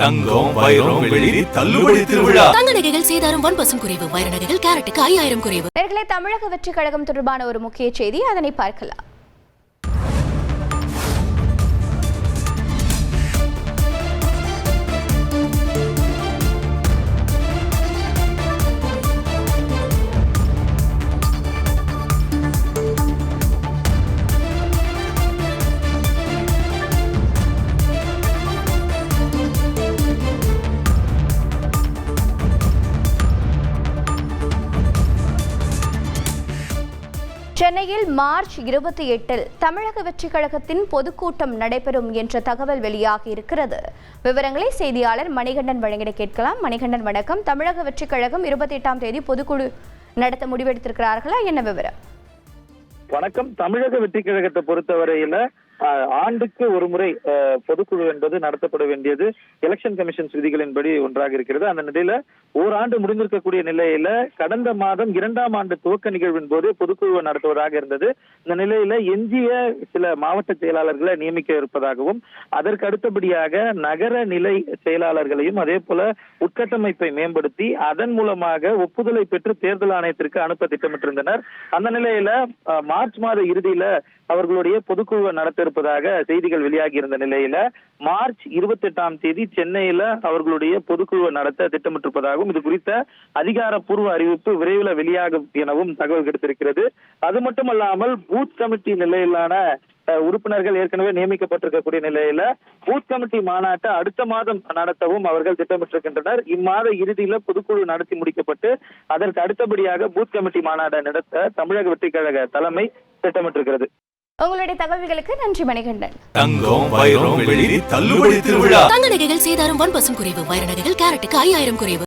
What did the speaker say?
தங்கம் வைரம் வெள்ளி தள்ளுபடி திருவிழா. தங்க நகைகள் சேதாரம் ஒன் பர்சன்ட் குறைவு வைர நகைகள் கேரட்டுக்கு ஐயாயிரம் குறைவு. தமிழக வெற்றி கழகம் தொடர்பான ஒரு முக்கிய செய்தி அதனை பார்க்கலாம். சென்னையில் மார்ச் இருபத்தி எட்டில் தமிழக வெற்றிக் கழகத்தின் பொதுக்கூட்டம் நடைபெறும் என்ற தகவல் வெளியாகி இருக்கிறது. விவரங்களை செய்தியாளர் மணிகண்டன் வழங்கிட கேட்கலாம். மணிகண்டன் வணக்கம். தமிழக வெற்றிக் கழகம் இருபத்தி எட்டாம் தேதி பொதுக்குழு நடத்த முடிவெடுத்திருக்கிறார்களா? என்ன விவரம்? வணக்கம். தமிழக வெற்றி கழகத்தை பொறுத்தவரையில ஆண்டுக்கு ஒரு முறை பொதுக்குழு என்பது நடத்தப்பட வேண்டியது. எலெக்ஷன் கமிஷன் விதிகளின்படி ஒன்றாக இருக்கிறது. அந்த நிலையில ஓராண்டு முடிந்திருக்கக்கூடிய நிலையில கடந்த மாதம் இரண்டாம் ஆண்டு துவக்க நிகழ்வின் போது பொதுக்குழுவை நடத்துவதாக இருந்தது. இந்த நிலையில எஞ்சிய சில மாவட்ட செயலாளர்களை நியமிக்க இருப்பதாகவும் அதற்கு அடுத்தபடியாக நகர நிலை செயலாளர்களையும் அதே போல உட்கட்டமைப்பை மேம்படுத்தி அதன் மூலமாக ஒப்புதலை பெற்று தேர்தல் ஆணையத்திற்கு அனுப்ப திட்டமிட்டிருந்தனர். அந்த நிலையில மார்ச் மாத இறுதியில அவர்களுடைய பொதுக்குழுவை நடத்த இருப்பதாக செய்திகள் வெளியாகி இருந்த நிலையில மார்ச் இருபத்தி எட்டாம் தேதி சென்னையில அவர்களுடைய பொதுக்குழுவை நடத்த திட்டமிட்டிருப்பதாகவும் இது குறித்த அதிகாரப்பூர்வ அறிவிப்பு விரைவில் வெளியாகும் எனவும் தகவல் கிடைத்திருக்கிறது. அது மட்டுமல்லாமல் பூத் கமிட்டி நிலையிலான உறுப்பினர்கள் ஏற்கனவே நியமிக்கப்பட்டிருக்கக்கூடிய நிலையில பூத் கமிட்டி மாநாட்டை அடுத்த மாதம் நடத்தவும் அவர்கள் திட்டமிட்டிருக்கின்றனர். இம்மாத இறுதியில பொதுக்குழு நடத்தி முடிக்கப்பட்டு அதற்கு அடுத்தபடியாக பூத் கமிட்டி மாநாட்டை நடத்த தமிழக வெற்றி கழக தலைமை திட்டமிட்டிருக்கிறது. உங்களுடைய தகவல்களுக்கு நன்றி மணிகண்டன். தங்கம் வைரம் வெள்ளி தள்ளுபடி திருவிழா. தங்க நகைகள் சேதாரம் ஒன் பர்சன்ட் குறைவு. வைர நகைகள் கேரட்டுக்கு ஐயாயிரம் குறைவு.